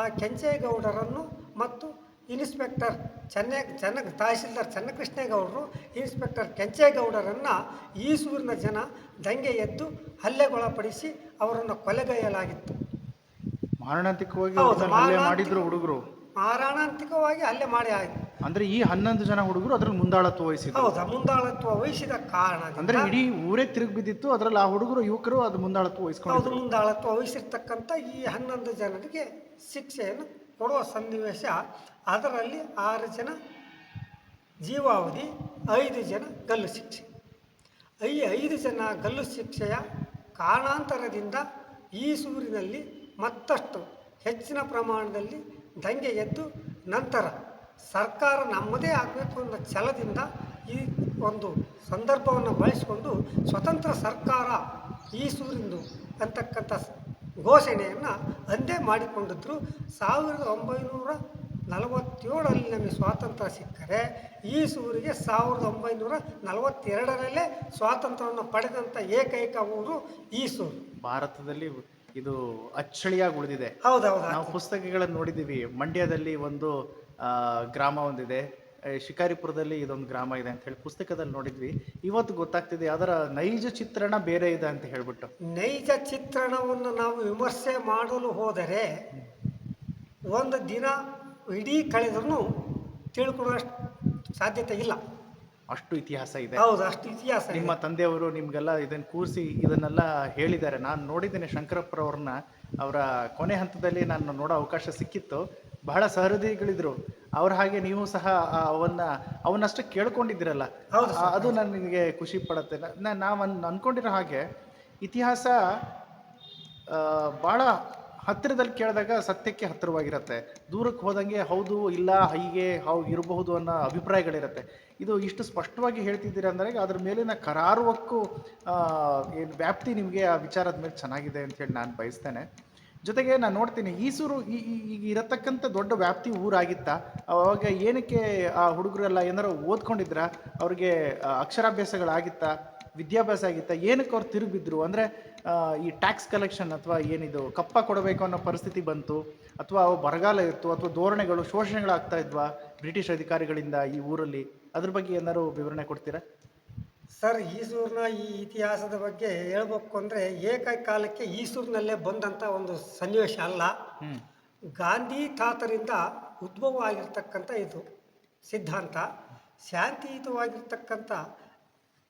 ಆ ಕೆಂಚೇಗೌಡರನ್ನು ಮತ್ತು ಇನ್ಸ್ಪೆಕ್ಟರ್ ಚೆನ್ನ ಚೆನ್ನ ತಹಸೀಲ್ದಾರ್ ಚನ್ನಕೃಷ್ಣೇಗೌಡರು, ಇನ್ಸ್ಪೆಕ್ಟರ್ ಕೆಂಚೇಗೌಡರನ್ನು ಈಸೂರಿನ ಜನ ದಂಗೆ ಎದ್ದು ಹಲ್ಲೆಗೊಳಪಡಿಸಿ ಅವರನ್ನು ಕೊಲೆಗೈಯಲಾಗಿತ್ತು.
ಮಾರಣಾಂತಿಕವಾಗಿ ಹಲ್ಲೆ ಮಾಡಿದ್ರು ಹುಡುಗರು.
ಮಾರಣಾಂತಿಕವಾಗಿ ಹಲ್ಲೆ ಮಾಡಿ ಆಯಿತು.
ಅಂದ್ರೆ ಈ ಹನ್ನೊಂದು ಜನ ಹುಡುಗರು ಅದ್ರ ಮುಂದಾಳತ್ವ ವಹಿಸಿದ್ರು.
ಹೌದಾ ಮುಂದಾಳತ್ವ ವಹಿಸಿದ
ಅಂದ್ರೆ
ಕಾರಣದಿಂದ
ಇಡೀ ಊರೇ ತಿರುಗಿ ಬಿದ್ದಿತ್ತು ಅದ್ರಲ್ಲಿ ಆ ಹುಡುಗರು ಯುವಕರು ಅದು ಮುಂದಾಳತ್ವ
ವಹಿಸ್ಕೊಂಡು
ಅದ್ರ
ಮುಂದಾಳತ್ವ ವಹಿಸಿರ್ತಕ್ಕಂಥ ಈ ಹನ್ನೊಂದು ಜನರಿಗೆ ಶಿಕ್ಷೆಯನ್ನು ಕೊಡುವ ಸನ್ನಿವೇಶ. ಅದರಲ್ಲಿ ಆರು ಜನ ಜೀವಾವಧಿ ಐದು ಜನ ಗಲ್ಲು ಶಿಕ್ಷೆ. ಈ ಐದು ಜನ ಗಲ್ಲು ಶಿಕ್ಷೆಯ ಕಾರಣಾಂತರದಿಂದ ಈ ಸೂರಿನಲ್ಲಿ ಮತ್ತಷ್ಟು ಹೆಚ್ಚಿನ ಪ್ರಮಾಣದಲ್ಲಿ ದಂಗೆ ಎದ್ದು ನಂತರ ಸರ್ಕಾರ ನಮ್ಮದೇ ಆಗಬೇಕು ಅನ್ನೋ ಛಲದಿಂದ ಈ ಒಂದು ಸಂದರ್ಭವನ್ನು ಬಳಸಿಕೊಂಡು ಸ್ವತಂತ್ರ ಸರ್ಕಾರ ಈ ಸೂರಿಂದು ಅಂತಕ್ಕಂಥ ಘೋಷಣೆಯನ್ನು ಅಂದೇ ಮಾಡಿಕೊಂಡಿದ್ರು. ಸಾವಿರದ ಒಂಬೈನೂರ ನಲವತ್ತೇಳರಲ್ಲಿ ನಮಗೆ ಸ್ವಾತಂತ್ರ್ಯ ಸಿಕ್ಕರೆ ಈ ಸೂರಿಗೆ ಸಾವಿರದ ಒಂಬೈನೂರ ನಲವತ್ತೆರಡರಲ್ಲೇ ಸ್ವಾತಂತ್ರ್ಯವನ್ನು ಪಡೆದಂಥ ಏಕೈಕ ಊರು ಈಸೂರು
ಭಾರತದಲ್ಲಿ ಇದು ಅಚ್ಚಳಿಯಾಗಿ ಉಳಿದಿದೆ.
ಹೌದೌದು.
ನಾವು ಪುಸ್ತಕಗಳನ್ನು ನೋಡಿದ್ದೀವಿ. ಮಂಡ್ಯದಲ್ಲಿ ಒಂದು ಗ್ರಾಮ ಒಂದಿದೆ. ಶಿಕಾರಿಪುರದಲ್ಲಿ ಇದೊಂದು ಗ್ರಾಮ ಇದೆ ಅಂತ ಹೇಳಿ ಪುಸ್ತಕದಲ್ಲಿ ನೋಡಿದ್ವಿ. ಇವತ್ತು ಗೊತ್ತಾಗ್ತಿದೆ ಅದರ ನೈಜ ಚಿತ್ರಣ ಬೇರೆ ಇದೆ ಅಂತ ಹೇಳ್ಬಿಟ್ಟು.
ನೈಜ ಚಿತ್ರಣವನ್ನು ನಾವು ವಿಮರ್ಶೆ ಮಾಡಲು ಹೋದರೆ ಒಂದು ದಿನ ಇಡೀ ಕಳೆದ್ರೂ ತಿಳ್ಕೊಳ್ಳೋಷ್ಟು ಸಾಧ್ಯತೆ ಇಲ್ಲ.
ಅಷ್ಟು ಇತಿಹಾಸ ಇದೆ.
ಹೌದು ಅಷ್ಟು ಇತಿಹಾಸ
ನಿಮ್ಮ ತಂದೆಯವರು ನಿಮ್ಗೆಲ್ಲ ಇದನ್ನ ಕೂರಿಸಿ ಇದನ್ನೆಲ್ಲ ಹೇಳಿದ್ದಾರೆ. ನಾನು ನೋಡಿದ್ದೇನೆ ಶಂಕರಪ್ಪರವ್ರನ್ನ ಅವರ ಕೊನೆ ಹಂತದಲ್ಲಿ ನಾನು ನೋಡೋ ಅವಕಾಶ ಸಿಕ್ಕಿತ್ತು. ಬಹಳ ಸಹೃದಯಿಗಳಿದ್ರು. ಅವ್ರ ಹಾಗೆ ನೀವು ಸಹ ಅವನ್ನ ಅವನ್ನಷ್ಟು ಕೇಳ್ಕೊಂಡಿದ್ದೀರಲ್ಲ. ಅದು ನನಗೆ ಖುಷಿ ಪಡುತ್ತೆ. ನಾವು ಅನ್ ಅನ್ಕೊಂಡಿರೋ ಹಾಗೆ ಇತಿಹಾಸ ಬಹಳ ಭಾಳ ಹತ್ತಿರದಲ್ಲಿ ಕೇಳಿದಾಗ ಸತ್ಯಕ್ಕೆ ಹತ್ತಿರವಾಗಿರುತ್ತೆ. ದೂರಕ್ಕೆ ಹೋದಂಗೆ ಹೌದು, ಇಲ್ಲ, ಹೀಗೆ ಹೌ ಇರಬಹುದು ಅನ್ನೋ ಅಭಿಪ್ರಾಯಗಳಿರುತ್ತೆ. ಇದು ಇಷ್ಟು ಸ್ಪಷ್ಟವಾಗಿ ಹೇಳ್ತಿದ್ದೀರಾ ಅಂದರೆ ಅದ್ರ ಮೇಲಿನ ಕರಾರುವಕ್ಕೂ ಏನು ವ್ಯಾಪ್ತಿ ನಿಮಗೆ ಆ ವಿಚಾರದ ಮೇಲೆ ಚೆನ್ನಾಗಿದೆ ಅಂತ ಹೇಳಿ ನಾನು ಬಯಸ್ತೇನೆ. ಜೊತೆಗೆ ನಾನು ನೋಡ್ತೀನಿ, ಈಸೂರು ಈ ಈಗ ಇರತಕ್ಕಂಥ ದೊಡ್ಡ ವ್ಯಾಪ್ತಿ ಊರಾಗಿತ್ತಾ, ಅವಾಗ ಏನಕ್ಕೆ ಆ ಹುಡುಗರೆಲ್ಲ ಏನಾರು ಓದ್ಕೊಂಡಿದ್ರ? ಅವ್ರಿಗೆ ಅಕ್ಷರಾಭ್ಯಾಸಗಳಾಗಿತ್ತಾ? ವಿದ್ಯಾಭ್ಯಾಸ ಆಗಿತ್ತ ಏನಕ್ಕೆ ಅವ್ರು ತಿರುಗಿದ್ರು ಅಂದರೆ ಈ ಟ್ಯಾಕ್ಸ್ ಕಲೆಕ್ಷನ್ ಅಥವಾ ಏನಿದು ಕಪ್ಪ ಕೊಡಬೇಕು ಅನ್ನೋ ಪರಿಸ್ಥಿತಿ ಬಂತು ಅಥವಾ ಬರಗಾಲ ಇತ್ತು ಅಥವಾ ಧೋರಣೆಗಳು ಶೋಷಣೆಗಳಾಗ್ತಾ ಇದ್ವಾ ಬ್ರಿಟಿಷ್ ಅಧಿಕಾರಿಗಳಿಂದ ಈ ಊರಲ್ಲಿ? ಅದ್ರ ಬಗ್ಗೆ ಏನಾದ್ರು ವಿವರಣೆ ಕೊಡ್ತೀರಾ?
ಸರ್ ಈಸೂರಿನ ಈ ಇತಿಹಾಸದ ಬಗ್ಗೆ ಹೇಳ್ಬೇಕು ಅಂದರೆ ಏಕಕಾಲಕ್ಕೆ ಈಸೂರಿನಲ್ಲೇ ಬಂದಂಥ ಒಂದು ಸನ್ನಿವೇಶ ಅಲ್ಲ. ಗಾಂಧಿ ತಾತರಿಂದ ಉದ್ಭವ ಆಗಿರ್ತಕ್ಕಂಥ ಇದು ಸಿದ್ಧಾಂತ. ಶಾಂತಿಯುತವಾಗಿರ್ತಕ್ಕಂಥ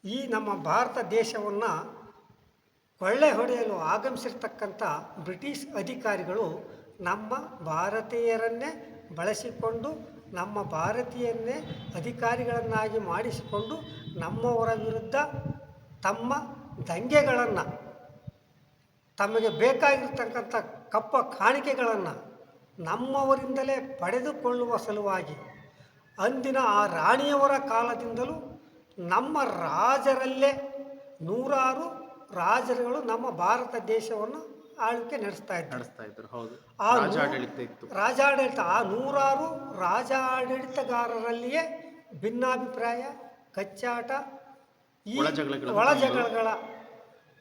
ಈ ನಮ್ಮ ಭಾರತ ದೇಶವನ್ನು ಕೊಳ್ಳೆ ಹೊಡೆಯಲು ಆಗಮಿಸಿರ್ತಕ್ಕಂಥ ಬ್ರಿಟಿಷ್ ಅಧಿಕಾರಿಗಳು ನಮ್ಮ ಭಾರತೀಯರನ್ನೇ ಬಳಸಿಕೊಂಡು, ನಮ್ಮ ಭಾರತೀಯನ್ನೇ ಅಧಿಕಾರಿಗಳನ್ನಾಗಿ ಮಾಡಿಸಿಕೊಂಡು ನಮ್ಮವರ ವಿರುದ್ಧ ತಮ್ಮ ದಂಗೆಗಳನ್ನು, ತಮಗೆ ಬೇಕಾಗಿರ್ತಕ್ಕಂಥ ಕಪ್ಪ ಕಾಣಿಕೆಗಳನ್ನು ನಮ್ಮವರಿಂದಲೇ ಪಡೆದುಕೊಳ್ಳುವ ಸಲುವಾಗಿ ಅಂದಿನ ಆ ರಾಣಿಯವರ ಕಾಲದಿಂದಲೂ ನಮ್ಮ ರಾಜರಲ್ಲೇ ನೂರಾರು ರಾಜರುಗಳು ನಮ್ಮ ಭಾರತ ದೇಶವನ್ನು ಆಳ್ವಿಕೆ ನಡೆಸ್ತಾ ಇದ್ದರು
ನಡೆಸ್ತಾ ಇದ್ರು ಹೌದು.
ಆ
ರಾಜಾಡಳಿತ ಇತ್ತು.
ರಾಜಾಡಳಿತ ಆ ನೂರಾರು ರಾಜಾಡಳಿತಗಾರರಲ್ಲಿಯೇ ಭಿನ್ನಾಭಿಪ್ರಾಯ ಕಚ್ಚಾಟ ಈ
ಒಳಜಗಳಗಳು
ಒಳ ಜಗಳಗಳ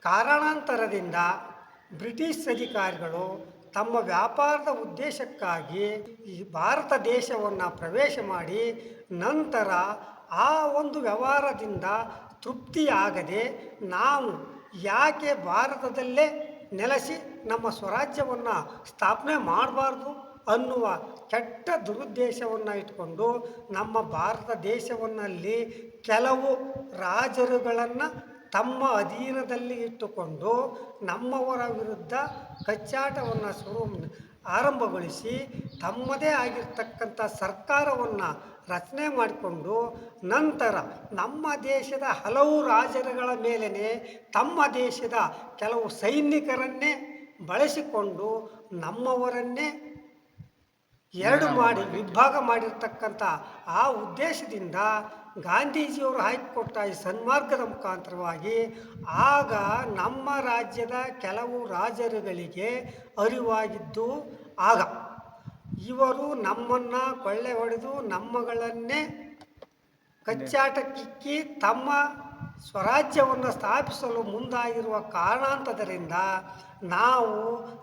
ಕಾರಣಾಂತರದಿಂದ ಬ್ರಿಟಿಷ್ ಅಧಿಕಾರಿಗಳು ತಮ್ಮ ವ್ಯಾಪಾರದ ಉದ್ದೇಶಕ್ಕಾಗಿ ಈ ಭಾರತ ದೇಶವನ್ನು ಪ್ರವೇಶ ಮಾಡಿ ನಂತರ ಆ ಒಂದು ವ್ಯವಹಾರದಿಂದ ತೃಪ್ತಿಯಾಗದೆ ನಾವು ಯಾಕೆ ಭಾರತದಲ್ಲೇ ನೆಲೆಸಿ ನಮ್ಮ ಸ್ವರಾಜ್ಯವನ್ನು ಸ್ಥಾಪನೆ ಮಾಡಬಾರ್ದು ಅನ್ನುವ ಕೆಟ್ಟ ದುರುದ್ದೇಶವನ್ನು ಇಟ್ಕೊಂಡು ನಮ್ಮ ಭಾರತ ದೇಶವನ್ನಲ್ಲಿ ಕೆಲವು ರಾಜರುಗಳನ್ನು ತಮ್ಮ ಅಧೀನದಲ್ಲಿ ಇಟ್ಟುಕೊಂಡು ನಮ್ಮವರ ವಿರುದ್ಧ ಕಚ್ಚಾಟವನ್ನು ಶುರು ಆರಂಭಗೊಳಿಸಿ ತಮ್ಮದೇ ಆಗಿರ್ತಕ್ಕಂಥ ಸರ್ಕಾರವನ್ನು ರಚನೆ ಮಾಡಿಕೊಂಡು ನಂತರ ನಮ್ಮ ದೇಶದ ಹಲವು ರಾಜರುಗಳ ಮೇಲೇ ತಮ್ಮ ದೇಶದ ಕೆಲವು ಸೈನಿಕರನ್ನೇ ಬಳಸಿಕೊಂಡು ನಮ್ಮವರನ್ನೇ ಎರಡು ಮಾಡಿ ವಿಭಾಗ ಮಾಡಿರ್ತಕ್ಕಂಥ ಆ ಉದ್ದೇಶದಿಂದ ಗಾಂಧೀಜಿಯವರು ಹಾಕಿಕೊಟ್ಟ ಈ ಸನ್ಮಾರ್ಗದ ಮುಖಾಂತರವಾಗಿ ಆಗ ನಮ್ಮ ರಾಜ್ಯದ ಕೆಲವು ರಾಜರುಗಳಿಗೆ ಅರಿವಾಗಿದ್ದು ಆಗ ಇವರು ನಮ್ಮನ್ನು ಕೊಳ್ಳೆ ಹೊಡೆದು ನಮ್ಮಗಳನ್ನೇ ಕಚ್ಚಾಟಕ್ಕಿಕ್ಕಿ ತಮ್ಮ ಸ್ವರಾಜ್ಯವನ್ನು ಸ್ಥಾಪಿಸಲು ಮುಂದಾಗಿರುವ ಕಾರಣಾಂತದರಿಂದ ನಾವು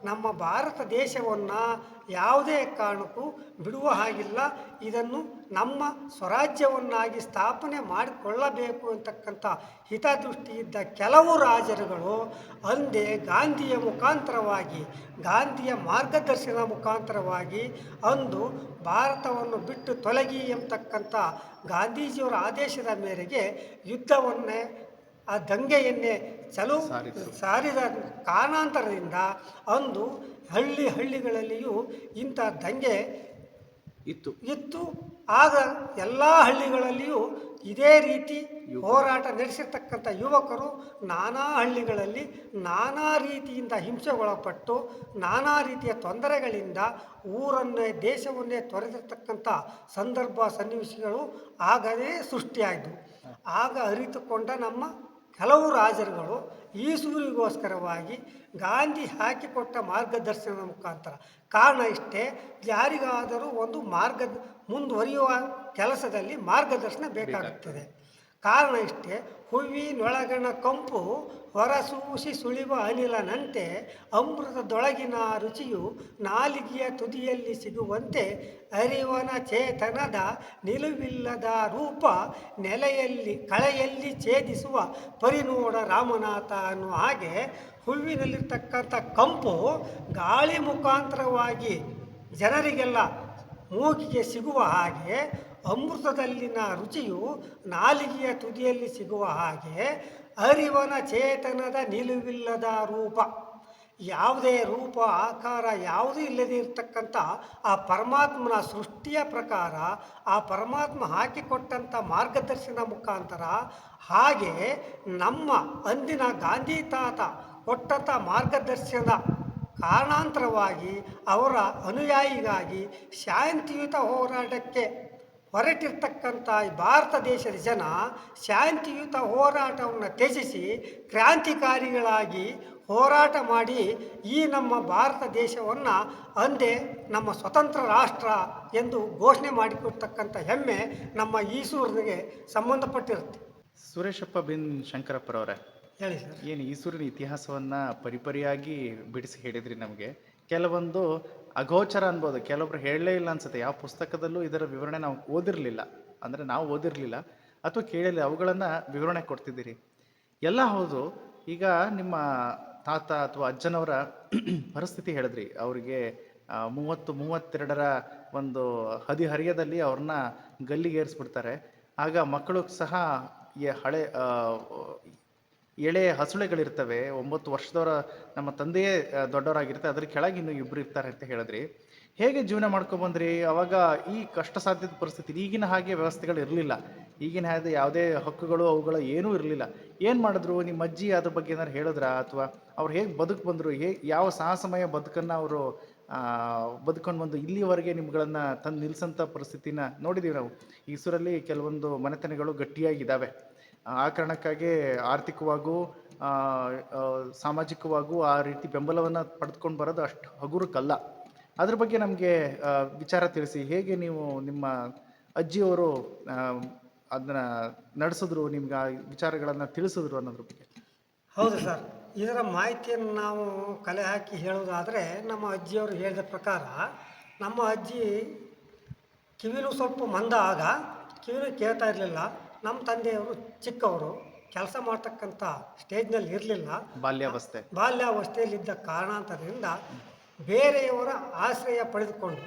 ನಮ್ಮ ಭಾರತ ದೇಶವನ್ನು ಯಾವುದೇ ಕಾರಣಕ್ಕೂ ಬಿಡುವ ಹಾಗಿಲ್ಲ. ಇದನ್ನು ನಮ್ಮ ಸ್ವರಾಜ್ಯವನ್ನಾಗಿ ಸ್ಥಾಪನೆ ಮಾಡಿಕೊಳ್ಳಬೇಕು ಅಂತಕ್ಕಂಥ ಹಿತದೃಷ್ಟಿ ಇದ್ದ ಕೆಲವು ರಾಜರುಗಳು ಅಂದೇ ಗಾಂಧಿಯ ಮುಖಾಂತರವಾಗಿ ಗಾಂಧಿಯ ಮಾರ್ಗದರ್ಶನ ಮುಖಾಂತರವಾಗಿ ಅಂದು ಭಾರತವನ್ನು ಬಿಟ್ಟು ತೊಲಗಿ ಎಂಬತಕ್ಕಂಥ ಗಾಂಧೀಜಿಯವರ ಆದೇಶದ ಮೇರೆಗೆ ಯುದ್ಧವನ್ನೇ ಆ ದಂಗೆಯನ್ನೇ ಚಲು. ಸಾರಿದ ಕಾರಣಾಂತರದಿಂದ ಅಂದು ಹಳ್ಳಿ ಹಳ್ಳಿಗಳಲ್ಲಿಯೂ ಇಂಥ ದಂಗೆ
ಇತ್ತು
ಇತ್ತು ಆಗ ಎಲ್ಲ ಹಳ್ಳಿಗಳಲ್ಲಿಯೂ ಇದೇ ರೀತಿ ಹೋರಾಟ ನಡೆಸಿರ್ತಕ್ಕಂಥ ಯುವಕರು ನಾನಾ ಹಳ್ಳಿಗಳಲ್ಲಿ ನಾನಾ ರೀತಿಯಿಂದ ಹಿಂಸೆಗೊಳಪಟ್ಟು ನಾನಾ ರೀತಿಯ ತೊಂದರೆಗಳಿಂದ ಊರನ್ನೇ ದೇಶವನ್ನೇ ತೊರೆದಿರ್ತಕ್ಕಂಥ ಸಂದರ್ಭ ಸನ್ನಿವೇಶಗಳು ಆಗದೇ ಸೃಷ್ಟಿಯಾಯಿತು ಆಗ ಅರಿತುಕೊಂಡ ನಮ್ಮ ಕೆಲವು ರಾಜರುಗಳು ಈ ಸೂರಿಗೋಸ್ಕರವಾಗಿ ಗಾಂಧಿ ಹಾಕಿಕೊಟ್ಟ ಮಾರ್ಗದರ್ಶನದ ಮುಖಾಂತರ. ಕಾರಣ ಇಷ್ಟೇ ಯಾರಿಗಾದರೂ ಒಂದು ಮಾರ್ಗ ಮುಂದುವರಿಯುವ ಕೆಲಸದಲ್ಲಿ ಮಾರ್ಗದರ್ಶನ ಬೇಕಾಗುತ್ತದೆ. ಕಾರಣ ಇಷ್ಟೇ ಹೂವಿನೊಳಗಣ ಕಂಪು ಹೊರಸೂಸಿ ಸುಳಿವ ಅನಿಲನಂತೆ ಅಮೃತದೊಳಗಿನ ರುಚಿಯು ನಾಲಿಗೆಯ ತುದಿಯಲ್ಲಿ ಸಿಗುವಂತೆ ಅರಿವನ ಚೇತನದ ನಿಲುವಿಲ್ಲದ ರೂಪ ನೆಲೆಯಲ್ಲಿ ಕಳೆಯಲ್ಲಿ ಛೇದಿಸುವ ಪರಿನೋಡ ರಾಮನಾಥ ಅನ್ನುವ ಹಾಗೆ ಹೂವಿನಲ್ಲಿರ್ತಕ್ಕಂಥ ಕಂಪು ಗಾಳಿ ಮುಖಾಂತರವಾಗಿ ಜನರಿಗೆಲ್ಲ ಮೂಗಿಗೆ ಸಿಗುವ ಹಾಗೆ ಅಮೃತದಲ್ಲಿನ ರುಚಿಯು ನಾಲಿಗೆಯ ತುದಿಯಲ್ಲಿ ಸಿಗುವ ಹಾಗೆ ಅರಿವನ ಚೇತನದ ನಿಲುವಿಲ್ಲದ ರೂಪ. ಯಾವುದೇ ರೂಪ, ಆಕಾರ ಯಾವುದೂ ಇಲ್ಲದೇ ಇರತಕ್ಕಂಥ ಆ ಪರಮಾತ್ಮನ ಸೃಷ್ಟಿಯ ಪ್ರಕಾರ ಆ ಪರಮಾತ್ಮ ಹಾಕಿಕೊಟ್ಟಂಥ ಮಾರ್ಗದರ್ಶನ ಮುಖಾಂತರ ಹಾಗೆ ನಮ್ಮ ಅಂದಿನ ಗಾಂಧಿ ತಾತ ಕೊಟ್ಟಂಥ ಮಾರ್ಗದರ್ಶನದ ಕಾರಣಾಂತರವಾಗಿ ಅವರ ಅನುಯಾಯಿಗಾಗಿ ಶಾಂತಿಯುತ ಹೋರಾಟಕ್ಕೆ ಹೊರಟಿರ್ತಕ್ಕಂಥ ಈ ಭಾರತ ದೇಶದ ಜನ ಶಾಂತಿಯುತ ಹೋರಾಟವನ್ನು ತ್ಯಜಿಸಿ ಕ್ರಾಂತಿಕಾರಿಗಳಾಗಿ ಹೋರಾಟ ಮಾಡಿ ಈ ನಮ್ಮ ಭಾರತ ದೇಶವನ್ನು ಅಂದೇ ನಮ್ಮ ಸ್ವತಂತ್ರ ರಾಷ್ಟ್ರ ಎಂದು ಘೋಷಣೆ ಮಾಡಿಕೊಡ್ತಕ್ಕಂಥ ಹೆಮ್ಮೆ ನಮ್ಮ ಈಸೂರಿಗೆ ಸಂಬಂಧಪಟ್ಟಿರುತ್ತೆ.
ಸುರೇಶಪ್ಪ ಬಿನ್ ಶಂಕರಪ್ಪರವರೇ
ಹೇಳಿ ಸರ್.
ಏನು ಈಸೂರಿನ ಇತಿಹಾಸವನ್ನು ಪರಿಪರಿಯಾಗಿ ಬಿಡಿಸಿ ಹೇಳಿದ್ರಿ ನಮಗೆ. ಕೆಲವೊಂದು ಅಗೋಚರ ಅನ್ಬೋದು. ಕೆಲವೊಬ್ರು ಹೇಳಲೇ ಇಲ್ಲ ಅನ್ಸುತ್ತೆ. ಯಾವ ಪುಸ್ತಕದಲ್ಲೂ ಇದರ ವಿವರಣೆ ನಾವು ಓದಿರಲಿಲ್ಲ. ಅಂದರೆ ನಾವು ಓದಿರಲಿಲ್ಲ. ಅಥವಾ ಕೇಳಿಲ್ಲ ಅವುಗಳನ್ನು ವಿವರಣೆ ಕೊಡ್ತಿದ್ದೀರಿ. ಎಲ್ಲ ಹೌದು. ಈಗ ನಿಮ್ಮ ತಾತ ಅಥವಾ ಅಜ್ಜನವರ ಪರಿಸ್ಥಿತಿ ಹೇಳಿದ್ರಿ. ಅವರಿಗೆ ಮೂವತ್ತು, ಮೂವತ್ತೆರಡರ ಒಂದು ಹದಿಹರಿಯದಲ್ಲಿ ಅವ್ರನ್ನ ಗಲ್ಲಿಗೇರಿಸ್ಬಿಡ್ತಾರೆ. ಆಗ ಮಕ್ಕಳು ಸಹ ಈ ಹಳೆ ಎಳೆ ಹಸುಳೆಗಳಿರ್ತವೆ, ಒಂಬತ್ತು ವರ್ಷದವರ ನಮ್ಮ ತಂದೆಯೇ ದೊಡ್ಡವರಾಗಿರ್ತವೆ ಅದ್ರ ಕೆಳಗೆ ಇನ್ನು ಇಬ್ಬರು ಇರ್ತಾರೆ ಅಂತ ಹೇಳಿದ್ರಿ. ಹೇಗೆ ಜೀವನ ಮಾಡ್ಕೊಬಂದ್ರಿ ಅವಾಗ ಈ ಕಷ್ಟ ಸಾಧ್ಯದ ಪರಿಸ್ಥಿತಿ, ಈಗಿನ ಹಾಗೆ ವ್ಯವಸ್ಥೆಗಳು ಇರಲಿಲ್ಲ. ಈಗಿನ ಹಾಗೆ ಯಾವುದೇ ಹಕ್ಕುಗಳು, ಅವುಗಳು ಏನೂ ಇರಲಿಲ್ಲ. ಏನು ಮಾಡಿದ್ರು? ನಿಮ್ಮ ಅಜ್ಜಿ ಅದ್ರ ಬಗ್ಗೆ ಏನಾದ್ರು ಹೇಳಿದ್ರ? ಅಥವಾ ಅವ್ರು ಹೇಗೆ ಬದುಕು ಬಂದರು? ಹೇಗೆ ಯಾವ ಸಾಹಸಮಯ ಬದುಕನ್ನು ಅವರು ಬದುಕೊಂಡು ಬಂದು ಇಲ್ಲಿವರೆಗೆ ನಿಮ್ಗಳನ್ನು ತಂದು ನಿಲ್ಸಂಥ ಪರಿಸ್ಥಿತಿನ ನೋಡಿದ್ದೀವಿ ನಾವು. ಈಸೂರಲ್ಲಿ ಕೆಲವೊಂದು ಮನೆತನಗಳು ಗಟ್ಟಿಯಾಗಿದ್ದಾವೆ. ಆ ಕಾರಣಕ್ಕಾಗಿ ಆರ್ಥಿಕವಾಗೂ ಸಾಮಾಜಿಕವಾಗೂ ಆ ರೀತಿ ಬೆಂಬಲವನ್ನು ಪಡೆದುಕೊಂಡು ಬರೋದು ಅಷ್ಟು ಹಗುರಕ್ಕಲ್ಲ. ಅದ್ರ ಬಗ್ಗೆ ನಮಗೆ ವಿಚಾರ ತಿಳಿಸಿ. ಹೇಗೆ ನೀವು ನಿಮ್ಮ ಅಜ್ಜಿಯವರು ಅದನ್ನ ನಡೆಸಿದ್ರು, ನಿಮ್ಗೆ ಆ ವಿಚಾರಗಳನ್ನು ತಿಳಿಸಿದ್ರು ಅನ್ನೋದ್ರ ಬಗ್ಗೆ?
ಹೌದು ಸರ್. ಇದರ ಮಾಹಿತಿಯನ್ನು ನಾವು ಕಲೆ ಹಾಕಿ ಹೇಳೋದಾದರೆ ನಮ್ಮ ಅಜ್ಜಿಯವರು ಹೇಳಿದ ಪ್ರಕಾರ, ನಮ್ಮ ಅಜ್ಜಿ ಕಿವಿನೂ ಸ್ವಲ್ಪ ಮಂದ ಆಗ, ಕಿವಿನೂ ಕೇಳ್ತಾ ಇರಲಿಲ್ಲ. ನಮ್ಮ ತಂದೆಯವರು ಚಿಕ್ಕವರು ಕೆಲಸ ಮಾಡ್ತಕ್ಕಂಥ ಸ್ಟೇಜ್ನಲ್ಲಿ ಇರಲಿಲ್ಲ.
ಬಾಲ್ಯಾವಸ್ಥೆ.
ಬಾಲ್ಯಾವಸ್ಥೆಯಲ್ಲಿದ್ದ ಕಾರಣಾಂತರದಿಂದ ಬೇರೆಯವರ ಆಶ್ರಯ ಪಡೆದುಕೊಂಡು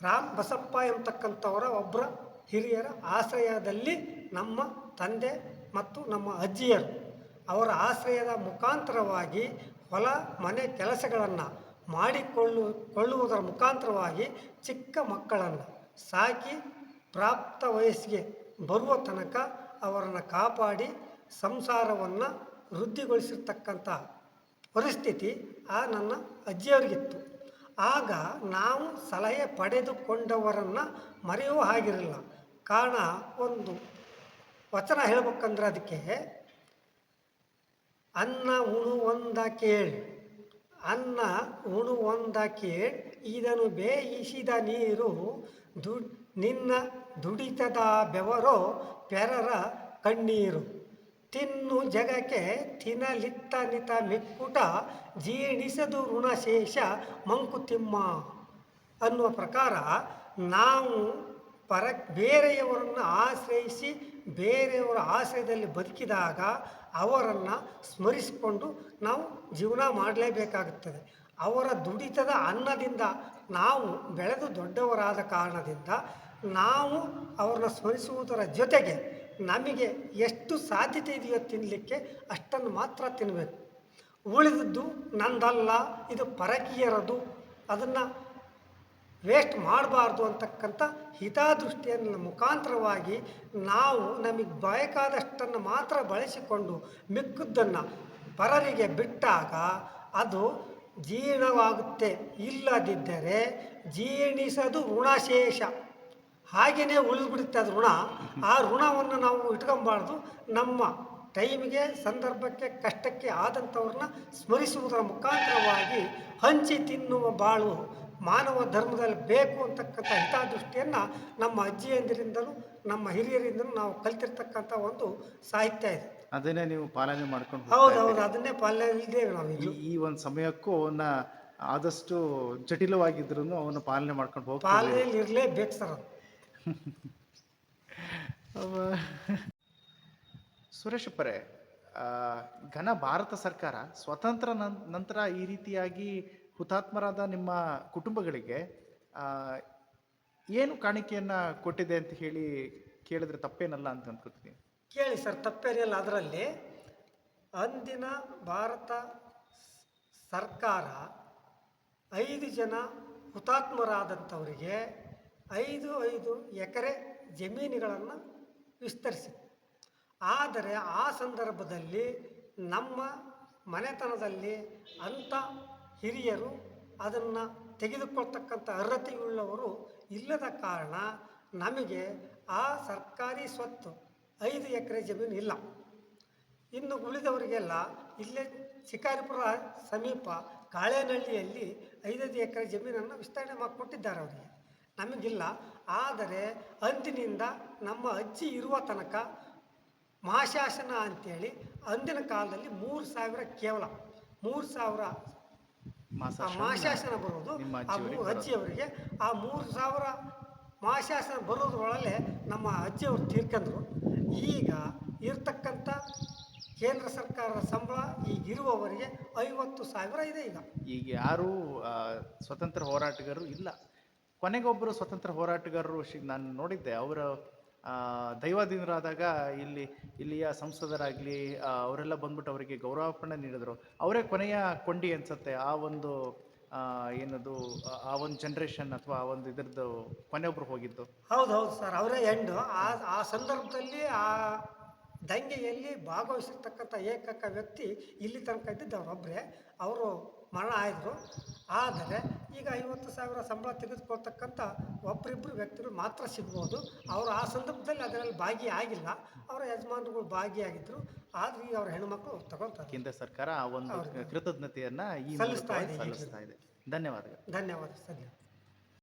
ರಾಮ್ ಬಸಪ್ಪ ಎಂಬತಕ್ಕಂಥವರ ಒಬ್ಬರ ಹಿರಿಯರ ಆಶ್ರಯದಲ್ಲಿ ನಮ್ಮ ತಂದೆ ಮತ್ತು ನಮ್ಮ ಅಜ್ಜಿಯರು ಅವರ ಆಶ್ರಯದ ಮುಖಾಂತರವಾಗಿ ಹೊಲ ಮನೆ ಕೆಲಸಗಳನ್ನು ಮಾಡಿಕೊಳ್ಳು ಕೊಳ್ಳುವುದರ ಮುಖಾಂತರವಾಗಿ ಚಿಕ್ಕ ಮಕ್ಕಳನ್ನು ಸಾಕಿ ಪ್ರಾಪ್ತ ವಯಸ್ಸಿಗೆ ಬರುವ ತನಕ ಅವರನ್ನು ಕಾಪಾಡಿ ಸಂಸಾರವನ್ನು ವೃದ್ಧಿಗೊಳಿಸಿರ್ತಕ್ಕಂಥ ಪರಿಸ್ಥಿತಿ ಆ ನನ್ನ ಅಜ್ಜಿಯವರಿಗಿತ್ತು. ಆಗ ನಾವು ಸಲಹೆ ಪಡೆದುಕೊಂಡವರನ್ನು ಮರೆಯುವ ಹಾಗಿರಲಿಲ್ಲ. ಕಾರಣ ಒಂದು ವಚನ ಹೇಳ್ಬೇಕಂದ್ರೆ ಅದಕ್ಕೆ, ಅನ್ನ ಉಣುವಂದ ಕೇಳಿ, ಅನ್ನ ಉಣುವಂದ ಕೇಳಿ ಇದನ್ನು ಬೇಯಿಸಿದ ನೀರು ದುಡ್ ನಿನ್ನ ದುಡಿತದ ಬೆವರೋ ಪೆರರ ಕಣ್ಣೀರು. ತಿನ್ನು ಜಗಕ್ಕೆ ತಿನ್ನಲಿತ್ತ ನಿತ ಮಿಕ್ಕುಟ, ಜೀರ್ಣಿಸದು ಋಣಶೇಷ ಮಂಕುತಿಮ್ಮ. ಅನ್ನುವ ಪ್ರಕಾರ ನಾವು ಪರ ಬೇರೆಯವರನ್ನು ಆಶ್ರಯಿಸಿ ಬೇರೆಯವರ ಆಶ್ರಯದಲ್ಲಿ ಬದುಕಿದಾಗ ಅವರನ್ನು ಸ್ಮರಿಸಿಕೊಂಡು ನಾವು ಜೀವನ ಮಾಡಲೇಬೇಕಾಗುತ್ತದೆ. ಅವರ ದುಡಿತದ ಅನ್ನದಿಂದ ನಾವು ಬೆಳೆದು ದೊಡ್ಡವರಾದ ಕಾರಣದಿಂದ ನಾವು ಅವ್ರನ್ನ ಸ್ಮರಿಸುವುದರ ಜೊತೆಗೆ ನಮಗೆ ಎಷ್ಟು ಸಾಧ್ಯತೆ ಇದೆಯೋ ತಿನ್ನಲಿಕ್ಕೆ ಅಷ್ಟನ್ನು ಮಾತ್ರ ತಿನ್ನಬೇಕು ಉಳಿದದ್ದು ನಂದಲ್ಲ, ಇದು ಪರಕೀಯರದು, ಅದನ್ನು ವೇಸ್ಟ್ ಮಾಡಬಾರ್ದು ಅಂತಕ್ಕಂಥ ಹಿತಾದೃಷ್ಟಿಯನ್ನು ಮುಖಾಂತರವಾಗಿ ನಾವು ನಮಗೆ ಬೇಕಾದಷ್ಟನ್ನು ಮಾತ್ರ ಬಳಸಿಕೊಂಡು ಮಿಕ್ಕದ್ದನ್ನು ಪರರಿಗೆ ಬಿಟ್ಟಾಗ ಅದು ಜೀರ್ಣವಾಗುತ್ತೆ. ಇಲ್ಲದಿದ್ದರೆ ಜೀರ್ಣಿಸದು ಋಣಶೇಷ. ಹಾಗೆಯೇ ಉಳಿದ್ಬಿಡುತ್ತೆ ಅದು ಋಣ. ಆ ಋಣವನ್ನು ನಾವು ಇಟ್ಕೊಬಾರ್ದು ನಮ್ಮ ಟೈಮಿಗೆ ಸಂದರ್ಭಕ್ಕೆ ಕಷ್ಟಕ್ಕೆ ಆದಂಥವ್ರನ್ನ ಸ್ಮರಿಸುವುದರ ಮುಖಾಂತರವಾಗಿ ಹಂಚಿ ತಿನ್ನುವ ಬಾಳು ಮಾನವ ಧರ್ಮದಲ್ಲಿ ಬೇಕು ಅಂತಕ್ಕಂಥ ಹಿತಾದೃಷ್ಟಿಯನ್ನು ನಮ್ಮ ಅಜ್ಜಿಯಂದಿರಿಂದಲೂ ನಮ್ಮ ಹಿರಿಯರಿಂದಲೂ ನಾವು ಕಲ್ತಿರ್ತಕ್ಕಂಥ ಒಂದು ಸಾಹಿತ್ಯ ಇದೆ.
ಅದನ್ನೇ ನೀವು ಪಾಲನೆ ಮಾಡ್ಕೊಂಡು
ಹೌದು ಹೌದು. ಅದನ್ನೇ ಪಾಲನೆ ಇಲ್ಲದೆ ನಾವು
ಈ ಈ ಒಂದು ಸಮಯಕ್ಕೂ ಅವನ್ನ ಆದಷ್ಟು ಜಟಿಲವಾಗಿದ್ರು ಅವನ್ನ ಪಾಲನೆ ಮಾಡ್ಕೊಂಡು ಹೋಗಿ
ಪಾಲನೆಯಲ್ಲಿ ಇರಲೇಬೇಕು ಸರ್ ಅದು.
ಅವ- ಸುರೇಶ್ ಅಪ್ಪರೇ ಆ, ಘನ ಭಾರತ ಸರ್ಕಾರ ಸ್ವತಂತ್ರ ನನ್- ನಂತರ ಈ ರೀತಿಯಾಗಿ ಹುತಾತ್ಮರಾದ ನಿಮ್ಮ ಕುಟುಂಬಗಳಿಗೆ ಆ, ಏನು ಕಾಣಿಕೆಯನ್ನ ಕೊಟ್ಟಿದೆ ಅಂತ ಹೇಳಿ ಕೇಳಿದ್ರೆ ತಪ್ಪೇನಲ್ಲ ಅಂತ ಅನ್ಕೋತೀನಿ.
ಕೇಳಿ ಸರ್ ತಪ್ಪೇನಿಲ್ಲ. ಅದರಲ್ಲಿ ಅಂದಿನ ಭಾರತ ಸರ್ಕಾರ ಐದು ಜನ ಹುತಾತ್ಮರಾದಂಥವರಿಗೆ ಐದು ಐದು ಎಕರೆ ಜಮೀನುಗಳನ್ನು ವಿಸ್ತರಿಸಿ. ಆದರೆ ಆ ಸಂದರ್ಭದಲ್ಲಿ ನಮ್ಮ ಮನೆತನದಲ್ಲಿ ಅಂಥ ಹಿರಿಯರು ಅದನ್ನು ತೆಗೆದುಕೊಳ್ತಕ್ಕಂಥ ಅರ್ಹತೆಯುಳ್ಳವರು ಇಲ್ಲದ ಕಾರಣ ನಮಗೆ ಆ ಸರ್ಕಾರಿ ಸ್ವತ್ತು ಐದು ಎಕರೆ ಜಮೀನು ಇಲ್ಲ. ಇನ್ನು ಉಳಿದವರಿಗೆಲ್ಲ ಇಲ್ಲೇ ಶಿಕಾರಿಪುರ ಸಮೀಪ ಕಾಳೇನಹಳ್ಳಿಯಲ್ಲಿ ಐದೈದು ಎಕರೆ ಜಮೀನನ್ನು ವಿಸ್ತರಣೆ ಮಾಡಿಕೊಟ್ಟಿದ್ದಾರೆ ಅವರಿಗೆ. ನಮಗಿಲ್ಲ. ಆದರೆ ಅಂದಿನಿಂದ ನಮ್ಮ ಅಜ್ಜಿ ಇರುವ ತನಕ ಮಹಾಶಾಸನ ಅಂತೇಳಿ ಅಂದಿನ ಕಾಲದಲ್ಲಿ ಮೂರು ಸಾವಿರ ಕೇವಲ ಮೂರು ಸಾವಿರ ಮಹಾಶಾಸನ ಬರೋದು ಆ
ಅಜ್ಜಿಯವರಿಗೆ
ಅಜ್ಜಿಯವರಿಗೆ ಆ ಮೂರು ಸಾವಿರ ಮಹಾಶಾಸನ ಬರೋದ್ರೊಳಗೆ ನಮ್ಮ ಅಜ್ಜಿಯವರು ತೀರ್ಕೊಂಡ್ರು ಈಗ ಇರ್ತಕ್ಕಂಥ ಕೇಂದ್ರ ಸರ್ಕಾರದ ಸಂಬಳ ಈಗಿರುವವರಿಗೆ ಐವತ್ತು ಸಾವಿರ ಇದೆ ಈಗ.
ಈಗ ಯಾರೂ ಸ್ವತಂತ್ರ ಹೋರಾಟಗಾರರು ಇಲ್ಲ. ಕೊನೆಗೊಬ್ಬರು ಸ್ವತಂತ್ರ ಹೋರಾಟಗಾರರು ನಾನು ನೋಡಿದ್ದೆ, ಅವರ ದೈವಾಧೀನರಾದಾಗ ಇಲ್ಲಿ, ಇಲ್ಲಿಯ ಸಂಸದರಾಗಲಿ ಅವರೆಲ್ಲ ಬಂದ್ಬಿಟ್ಟು ಅವರಿಗೆ ಗೌರವಾರ್ಪಣೆ ನೀಡಿದರು. ಅವರೇ ಕೊನೆಯ ಕೊಂಡಿ ಅನ್ಸುತ್ತೆ ಆ ಒಂದು ಏನದು, ಆ- ಒಂದು ಜನ್ರೇಷನ್ ಅಥವಾ ಆ ಒಂದು ಇದ್ರದ್ದು ಕೊನೆಯೊಬ್ರು ಹೋಗಿದ್ದು.
ಹೌದು ಹೌದು ಸರ್, ಅವರೇ ಎಂಡು ಆ ಆ ಸಂದರ್ಭದಲ್ಲಿ ಆ ದಂಗೆಯಲ್ಲಿ ಭಾಗವಹಿಸಿರ್ತಕ್ಕಂಥ ಏಕಕ ವ್ಯಕ್ತಿ ಇಲ್ಲಿ ತನಕ ಇದ್ದಿದ್ದು ಅವರೊಬ್ಬರೇ ಅವರು ಮರಣ ಆಯಿತು. ಆದರೆ ಈಗ ಐವತ್ತು ಸಾವಿರ ಸಂಬಳ ತೆಗೆದುಕೊಳ್ತಕ್ಕಂಥ ಒಬ್ಬರಿಬ್ಬರು ವ್ಯಕ್ತಿಗಳು ಮಾತ್ರ ಸಿಗ್ಬೋದು. ಅವರು ಆ ಸಂದರ್ಭದಲ್ಲಿ ಅದರಲ್ಲಿ ಭಾಗಿಯಾಗಿಲ್ಲ. ಅವರ ಯಜಮಾನರುಗಳು ಭಾಗಿಯಾಗಿದ್ದರು. ಆದ್ರೆ ಈಗ ಅವರ ಹೆಣ್ಮಕ್ಳು ತಗೊಂತಾರೆ
ಕೇಂದ್ರ ಸರ್ಕಾರ ಆ ಒಂದು ಕೃತಜ್ಞತೆಯನ್ನು ಈ. ಸಲ್ಲಿಸ್ತಾ ಇದೆ. ಧನ್ಯವಾದಗಳು.
ಧನ್ಯವಾದ ಸರ್.